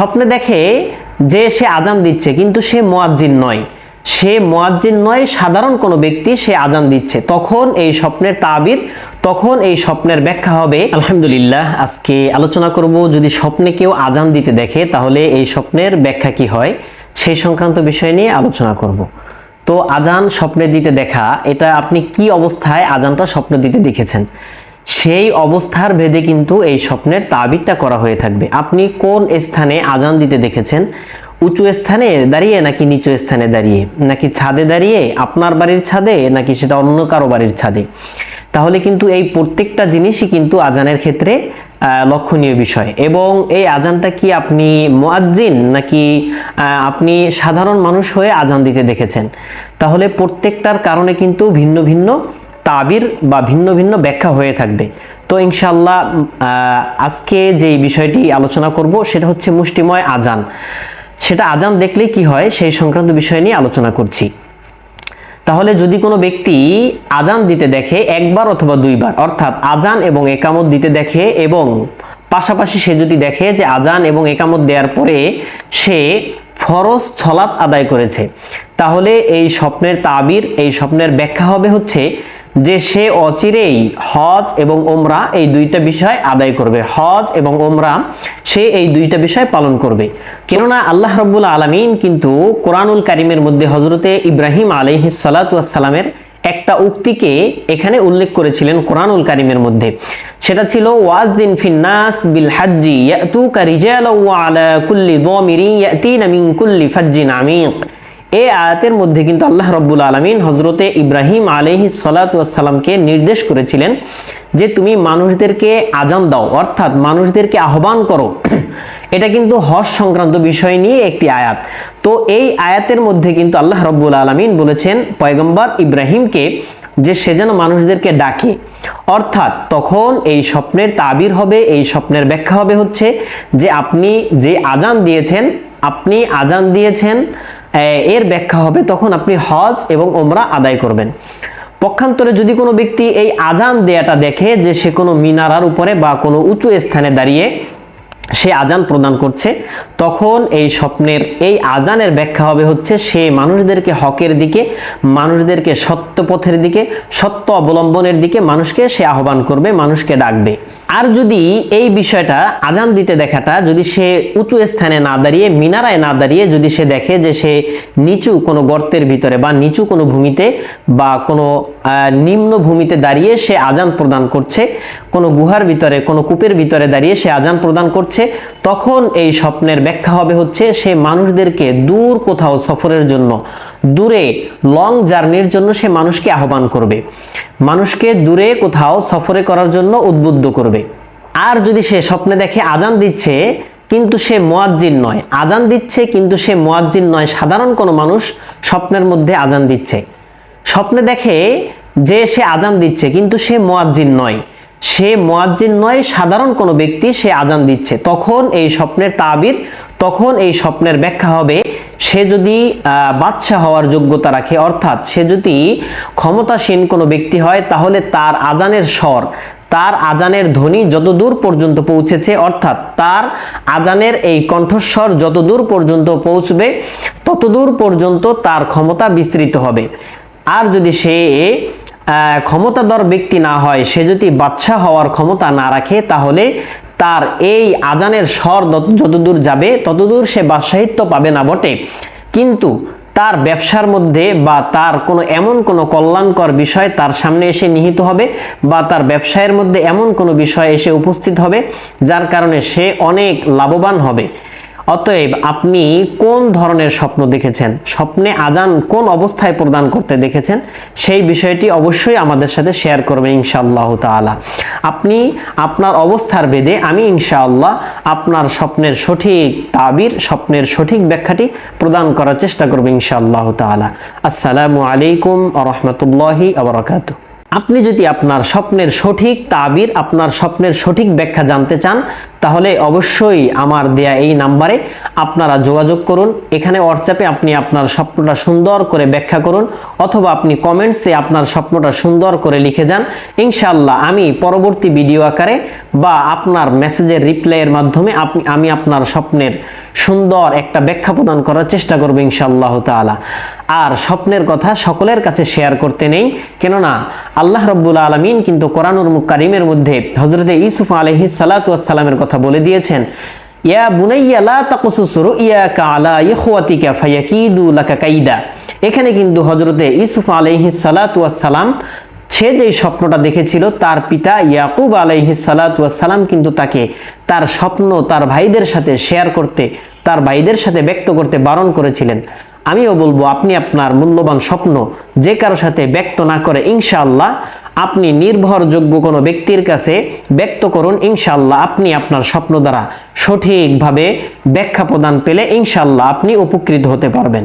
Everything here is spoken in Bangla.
স্বপ্নে দেখে যে সে আজান দিচ্ছে, কিন্তু সে মোয়াজ্জিন নয়। সে মোয়াজ্জিন নয়, সাধারণ কোনো ব্যক্তি সে আজান দিচ্ছে। তখন এই স্বপ্নের তাবির, তখন এই স্বপ্নের ব্যাখ্যা হবে, আলহামদুলিল্লাহ, আজকে আলোচনা করব যদি স্বপ্নে কেউ আজান দিতে দেখে, তাহলে এই স্বপ্নের ব্যাখ্যা কি হয়? সেই সংক্রান্ত বিষয় নিয়ে আলোচনা করব। তো আজান স্বপ্নে দিতে দেখা, এটা আপনি কি অবস্থায় আজানটা স্বপ্নে দিতে দেখেছেন? সেই অবস্থার ভেদে কিন্তু এই স্বপ্নের তাবিরটা করা হয়ে থাকবে। আপনি কোন স্থানে আজান দিতে দেখেছেন? উঁচু স্থানে দাঁড়িয়ে নাকি নিচু স্থানে দাঁড়িয়ে? নাকি ছাদে দাঁড়িয়ে আপনার বাড়ির ছাদে, নাকি সেটা অন্য কারও বাড়ির ছাদে? তাহলে কিন্তু এই প্রত্যেকটা জিনিসই কিন্তু আজানের ক্ষেত্রে লক্ষণীয় বিষয়। এবং এই আজানটা কি আপনি মোয়াজ্জিন নাকি আপনি সাধারণ মানুষ হয়ে আজান দিতে দেখেছেন? তাহলে প্রত্যেকটার কারণে কিন্তু ভিন্ন ভিন্ন তাবির বা ভিন্ন ভিন্ন ব্যাখ্যা হয়ে থাকবে। তো ইনশাল্লাহ আজকে যেই বিষয়টি আলোচনা করব সেটা হচ্ছে মুষ্টিময় আজান। সেটা আজান দেখলে কি হয় সেই সংক্রান্ত বিষয় নিয়ে আলোচনা করছি। তাহলে যদি কোনো ব্যক্তি আজান দিতে দেখে একবার অথবা দুইবার, অর্থাৎ আজান এবং একামত দিতে দেখে এবং পাশাপাশি সে যদি দেখে যে আজান এবং একামত দেওয়ার পরে সে ফরজ ছলাত আদায় করেছে, তাহলে এই স্বপ্নের তাবির, এই স্বপ্নের ব্যাখ্যা হবে হচ্ছে যে সে অচিরেই হজ এবং ওমরা এই দুইটা বিষয় আদায় করবে। হজ এবং ওমরা সে এই দুইটা বিষয় পালন করবে। কেননা আল্লাহ রব্বুল আলমিন কিন্তু কোরআনুল কারিমের মধ্যে হজরতে ইব্রাহিম আলহিস সালাতামের একটা উক্তিকে এখানে উল্লেখ করেছিলেন কোরআনুল কারিমের মধ্যে। সেটা ছিল, ওয়াজদিন ফিন্নাস বিল হাজ্জি ইয়াতুকা রিজালাও আলা কুল্লি দামিরি ইয়াতিনা মিন কুল্লি ফাজ্জিন আমিক এই আয়াতের মধ্যে কিন্তু আল্লাহ রব্বুল আলমিন হজরতে ইব্রাহিম আলহি সালাতামকে নির্দেশ করেছিলেন যে তুমি মানুষদেরকে আজান দাও, অর্থাৎ মানুষদেরকে আহ্বান করো। এটা কিন্তু হজ সংক্রান্ত বিষয় নিয়ে একটি আয়াত। তো এই আয়াতের মধ্যে কিন্তু আল্লাহ রব্বুল আলমিন বলেছেন, পয়গম্বর ইব্রাহিমকে যে সে যেন মানুষদেরকে ডাকে। অর্থাৎ তখন এই স্বপ্নের তাবির হবে, এই স্বপ্নের ব্যাখ্যা হবে হচ্ছে যে আপনি যে আজান দিয়েছেন, আপনি আজান দিয়েছেন এর ব্যাখ্যা হবে তখন আপনি হজ এবং ওমরা আদায় করবেন। পক্ষান্তরে যদি কোনো ব্যক্তি এই আজান দেয়াটা দেখে যে সে কোনো মিনারার উপরে বা কোনো উঁচু স্থানে দাঁড়িয়ে সে আজান প্রদান করছে, তখন এই স্বপ্নের, এই আজানের ব্যাখ্যা হবে হচ্ছে সে মানুষদেরকে হকের দিকে, মানুষদেরকে সত্য পথের দিকে, সত্য অবলম্বনের দিকে মানুষকে সে আহ্বান করবে, মানুষকে ডাকবে। আর যদি এই বিষয়টা আজান দিতে দেখাটা যদি সে উঁচু স্থানে না দাঁড়িয়ে, মিনারায় না দাঁড়িয়ে যদি সে দেখে যে সে নিচু কোনো গর্তের ভিতরে বা নিচু কোনো ভূমিতে বা কোনো নিম্ন ভূমিতে দাঁড়িয়ে সে আজান প্রদান করছে, কোনো গুহার ভিতরে, কোনো কূপের ভিতরে দাঁড়িয়ে সে আজান প্রদান করছে, তখন এই স্বপ্নের ব্যাখ্যা হবে হচ্ছে সে মানুষদেরকে দূর কোথাও সফরের জন্য দূরে লং জার্নির জন্য সে মানুষকে আহ্বান করবে। মানুষকে দূরে কোথাও সফরে করার জন্য উদ্বুদ্ধ করবে। আর যদি সে স্বপ্নে দেখে আজান দিচ্ছে, কিন্তু সে মোয়াজ্জিন নয়। আজান দিচ্ছে, কিন্তু সে মোয়াজ্জিন নয়। সাধারণ কোনো মানুষ স্বপ্নের মধ্যে আজান দিচ্ছে। স্বপ্নে দেখে যে সে আজান দিচ্ছে, কিন্তু সে মোয়াজ্জিন নয়। সে মোয়াজ্জিন নয়, সাধারণ কোনো ব্যক্তি সে আজান দিচ্ছে। তখন এই স্বপ্নের তাবির তখন এই স্বপ্নের ব্যাখ্যা হবে, সে যদি বাদশা হওয়ার যোগ্যতা রাখে, অর্থাৎ সে যদি ক্ষমতাসীন কোনো ব্যক্তি হয়, তাহলে তার আজানের স্বর, তার আজানের ধ্বনি যতদূর পর্যন্ত পৌঁছেছে, অর্থাৎ তার আজানের এই কণ্ঠস্বর যতদূর পর্যন্ত পৌঁছবে, ততদূর পর্যন্ত তার ক্ষমতা বিস্তৃত হবে। আর যদি সে ক্ষমতাধর ব্যক্তি না হয়, সে যদি বাদশা হওয়ার ক্ষমতা না রাখে, তাহলে তার এই আজানের স্বর যতদূর যাবে, ততদূর সে বাদশাহিত্য পাবে না বটে। কিন্তু তার ব্যবসার মধ্যে বা তার কোনো এমন কোনো কল্যাণকর বিষয় তার সামনে এসে নিহিত হবে বা তার ব্যবসায়ের মধ্যে এমন কোনো বিষয় এসে উপস্থিত হবে, যার কারণে সে অনেক লাভবান হবে। অতএব আপনি কোন ধরনের স্বপ্ন দেখেছেন? স্বপ্নে আজান কোন অবস্থায় প্রদান করতে দেখেছেন? সেই বিষয়টি অবশ্যই আমাদের সাথে শেয়ার করবেন ইনশাআল্লাহ তাআলা। আপনি আপনার অবস্থার ভেদে আমি ইনশাআল্লাহ আপনার স্বপ্নের সঠিক তাবির, স্বপ্নের সঠিক ব্যাখ্যাটি প্রদান করার চেষ্টা করব ইনশাআল্লাহ তাআলা। আসসালামু আলাইকুম রহমতুল্লাহি আপনি যদি আপনার স্বপ্নের সঠিক তাবির, আপনার স্বপ্নের সঠিক ব্যাখ্যা জানতে চান তাহলে অবশ্যই আমার দেয়া এই নাম্বারে আপনারা যোগাযোগ করুন। এখানে হোয়াটসঅ্যাপে আপনি আপনার স্বপ্নটা সুন্দর করে ব্যাখ্যা করুন, অথবা আপনি কমেন্টসে আপনার স্বপ্নটা সুন্দর করে লিখে যান। ইনশাআল্লাহ আমি পরবর্তী ভিডিও আকারে বা আপনার মেসেজের রিপ্লাইয়ের মাধ্যমে আপনি আমি আপনার স্বপ্নের সুন্দর একটা ব্যাখ্যা প্রদান করার চেষ্টা করব ইনশাআল্লাহ তাআলা। আর স্বপ্নের কথা সকলের কাছে শেয়ার করতে নেই, কেননা আল্লাহ রব্বুল আলমিন কিন্তু কোরআনুর কারিমের মধ্যে হজরতে ইসুফ আলহি সালাতামের কথা বলে দিয়েছেন, ইয়া বুনাইয়া, লা তাকুসুস রুইয়াকা আলা ইখওয়াতিকা ফায়াকিদু লাকা কাইদা। এখানে কিন্তু হজরতে ইসুফ আলাইহি সালাতু সালাম, সে যে স্বপ্নটা দেখেছিল, তার পিতা ইয়াকুব আলাইহি সালাম কিন্তু তাকে তার স্বপ্ন তার ভাইদের সাথে শেয়ার করতে, তার ভাইদের সাথে ব্যক্ত করতে বারণ করেছিলেন। আমিও বলব, আপনি আপনার মূল্যবান স্বপ্ন যে কারও সাথে ব্যক্ত না করে, ইনশাআল্লাহ আপনি নির্ভরযোগ্য কোনো ব্যক্তির কাছে ব্যক্ত করুন, ইনশাআল্লাহ আপনি আপনার স্বপ্ন দ্বারা সঠিকভাবে ব্যাখ্যা প্রদান পেলে, ইনশাআল্লাহ আপনি উপকৃত হতে পারবেন।